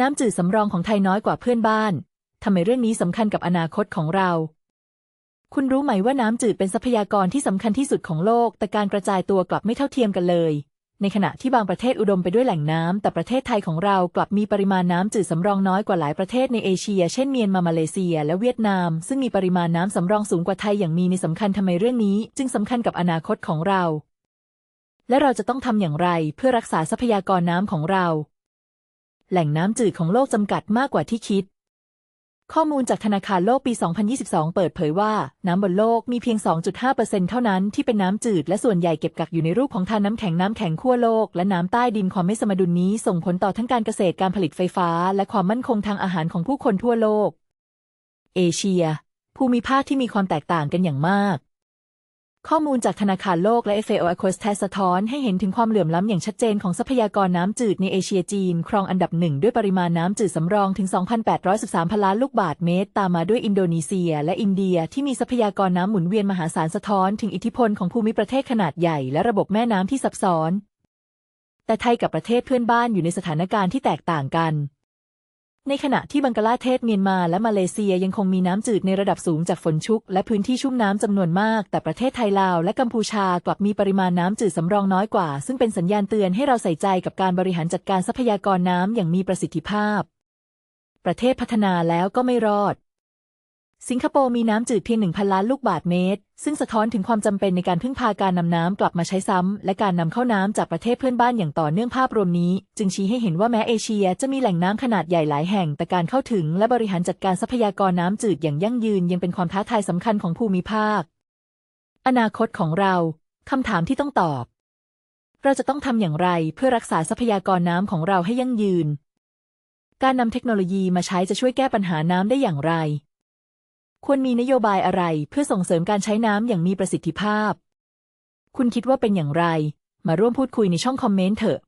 น้ำจืดสำรองของไทยน้อยกว่าเพื่อนบ้าน ทำไมเรื่องนี้สำคัญกับอนาคตของเรา คุณรู้ไหมว่าน้ำจืดเป็นทรัพยากรที่สำคัญที่สุดของโลก แต่การกระจายตัวกลับไม่เท่าเทียมกันเลย ในขณะที่บางประเทศอุดมไปด้วยแหล่งน้ำแต่ประเทศไทยของเรากลับมีปริมาณน้ำจืดสำรองน้อยกว่าหลายประเทศในเอเชีย เช่นเมียนมามาเลเซีย และเวียดนาม ซึ่งมีปริมาณน้ำสำรองสูงกว่าไทยอย่างมีในสำคัญทำไมเรื่องนี้ จึงสำคัญกับอนาคตของเรา และเราจะต้องทำอย่างไรเพื่อรักษาทรัพยากรน้ำของเรา แหล่งน้ำจืดของโลกจำกัดมากกว่าที่คิด ข้อมูลจากธนาคารโลกปี 2022 เปิดเผยว่า น้ำบนโลกมีเพียง 2.5%เท่านั้นที่เป็นน้ำจืด และส่วนใหญ่เก็บกักอยู่ในรูปของทานน้ำแข็งน้ำแข็งขั้วโลก และน้ำใต้ดินความไม่สมดุลนี้ส่งผลต่อทั้งการเกษตรการผลิตไฟฟ้า และความมั่นคงทางอาหารของผู้คนทั่วโลก เอเชีย ภูมิภาคที่มีความแตกต่างกันอย่างมาก ข้อมูลจากธนาคารโลกและ FAO a c o s t a สะท้อนให้เห็นถึงความเหลื่อมล้ำอย่างชัดเจนของทรัพยากรน้ำจืดในเอเชียจีน ครองอันดับหนึ่งด้วยปริมาณน้ำจืดสำรองถึง 2,813พันล้านลูกบาศก์เมตร ตามมาด้วยอินโดนีเซีย และอินเดียที่มีทรัพยากรน้ำหมุนเวียนมหาศาลสะท้อนถึงอิทธิพลของภูมิประเทศขนาดใหญ่และระบบแม่น้ำที่ซับซ้อน แต่ไทยกับประเทศเพื่อนบ้านอยู่ในสถานการณ์ที่แตกต่างกัน ในขณะที่บังกลาเทศเมียนมาและมาเลเซียยังคงมีน้ำจืดในระดับสูงจากฝนชุก และพื้นที่ชุ่มน้ำจำนวนมาก แต่ประเทศไทยลาวและกัมพูชากลับมีปริมาณน้ำจืดสำรองน้อยกว่า ซึ่งเป็นสัญญาณเตือนให้เราใส่ใจกับการบริหารจัดการทรัพยากรน้ำอย่างมีประสิทธิภาพ ประเทศพัฒนาแล้วก็ไม่รอด สิงคโปร์มีน้ำจืดเพียง 1,000 ล้านลูกบาศก์เมตร ซึ่งสะท้อนถึงความจำเป็นในการพึ่งพาการนำน้ำกลับมาใช้ซ้ำ และการนำเข้าน้ำจากประเทศเพื่อนบ้านอย่างต่อเนื่องภาพรวมนี้ จึงชี้ให้เห็นว่าแม้เอเชียจะมีแหล่งน้ำขนาดใหญ่หลายแห่ง แต่การเข้าถึงและบริหารจัดการทรัพยากรน้ำจืดอย่างยั่งยืน ยังเป็นความท้าทายสำคัญของภูมิภาค อนาคตของเราคำถามที่ต้องตอบ เราจะต้องทำอย่างไรเพื่อรักษาทรัพยากรน้ำของเราให้ยั่งยืน การนำเทคโนโลยีมาใช้จะช่วยแก้ปัญหาน้ำได้อย่างไร ควรมีนโยบายอะไรเพื่อส่งเสริมการใช้น้ำอย่างมีประสิทธิภาพ คุณคิดว่าเป็นอย่างไร มาร่วมพูดคุยในช่องคอมเมนต์เถอะ